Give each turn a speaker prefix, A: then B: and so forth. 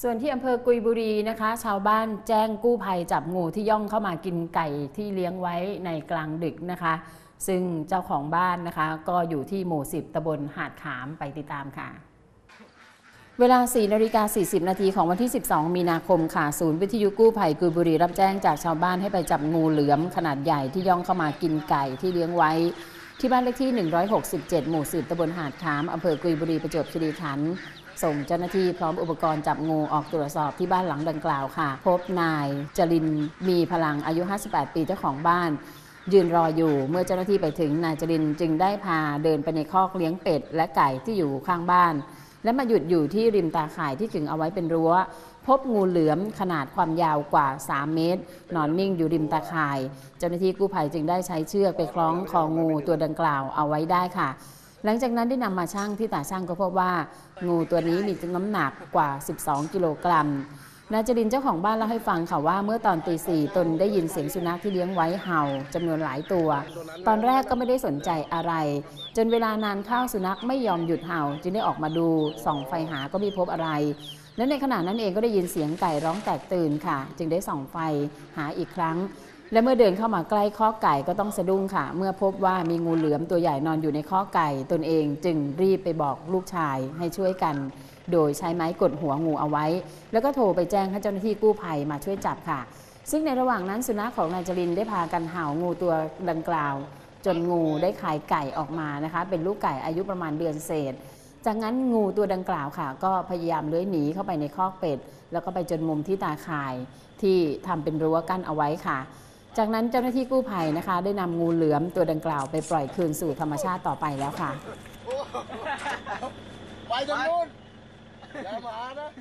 A: ส่วนที่อำเภอกุยบุรีนะคะ ชาวบ้านแจ้งกู้ภัยจับงูที่ย่องเข้ามากินไก่ที่เลี้ยงไว้ในกลางดึกนะคะ ซึ่งเจ้าของบ้านนะคะ ก็อยู่ที่หมู่10ตำบลหาดขามไปติดตามค่ะ เวลา 4นาฬิกา40 นาทีของวันที่ 12 มีนาคมค่ะ ศูนย์วิทยุกู้ภัยกุยบุรีรับแจ้งจากชาวบ้านให้ไปจับงูเหลือมขนาดใหญ่ที่ย่องเข้ามากินไก่ที่เลี้ยงไว้ ที่บ้านเลขที่ 167 หมู่สืบตำบลหาดขามอำเภอกุยบุรีประจวบคีรีขันธ์ส่งเจ้าหน้าที่พร้อมอุปกรณ์จับงูออกตรวจสอบที่บ้านหลังดังกล่าวค่ะ พบนายจรินมีพลังอายุ 58 ปีเจ้าของบ้าน ยืนรออยู่เมื่อเจ้าหน้าที่ไปถึงนายจรินจึงได้พาเดินไปในคอกเลี้ยงเป็ดและไก่ที่อยู่ข้างบ้าน และมาหยุดอยู่ที่ริมตาข่ายที่ขึงเอาไว้เป็นรั้ว พบงูเหลือมขนาดความยาวกว่า 3 เมตร นอนนิ่งอยู่ริมตาข่าย เจ้าหน้าที่กู้ภัยจึงได้ใช้เชือกไปคล้องคองูตัวดังกล่าวเอาไว้ได้ค่ะ หลังจากนั้นได้นำมาชั่งที่ตาช่างก็พบว่า งูตัวนี้มีน้ำหนักกว่า 12 กิโลกรัม นายจรินเจ้าของบ้านเล่าให้ฟังค่ะว่าเมื่อตอนตีสี่ตนได้ยินเสียงสุนัขที่เลี้ยงไว้เห่าจำนวนหลายตัว ตอนแรกก็ไม่ได้สนใจอะไร จนเวลานานเข้าสุนัขไม่ยอมหยุดเห่า จึงได้ออกมาดูส่องไฟหาก็ไม่พบอะไร และในขณะนั้นเองก็ได้ยินเสียงไก่ร้องแตกตื่นค่ะ จึงได้ส่องไฟหาอีกครั้ง และเมื่อเดินเข้ามาใกล้ข้อไก่ก็ต้องสะดุ้งค่ะ เมื่อพบว่ามีงูเหลือมตัวใหญ่นอนอยู่ในข้อไก่ ตนเองจึงรีบไปบอกลูกชายให้ช่วยกัน โดยใช้ไม้กดหัวงูเอาไว้ แล้วก็โทรไปแจ้งให้เจ้าหน้าที่กู้ภัยมาช่วยจับค่ะ ซึ่งในระหว่างนั้นสุนัขของนายจรินได้พากันเห่างูตัวดังกล่าว จนงูได้คายไก่ออกมานะคะ เป็นลูกไก่อายุประมาณเดือนเศษ จากนั้นงูตัวดังกล่าวค่ะ ก็พยายามเลื้อยหนีเข้าไปในคอกเป็ด แล้วก็ไปจนมุมที่ตาข่ายที่ทำเป็นรั้วกั้นเอาไว้ค่ะจากนั้นเจ้าหน้าที่กู้ภัยนะคะ ได้นำงูเหลือมตัวดังกล่าวไปปล่อยคืนสู่ธรรมชาติต่อไปแล้วค่ะ
B: ไปทางนู้น Yamada.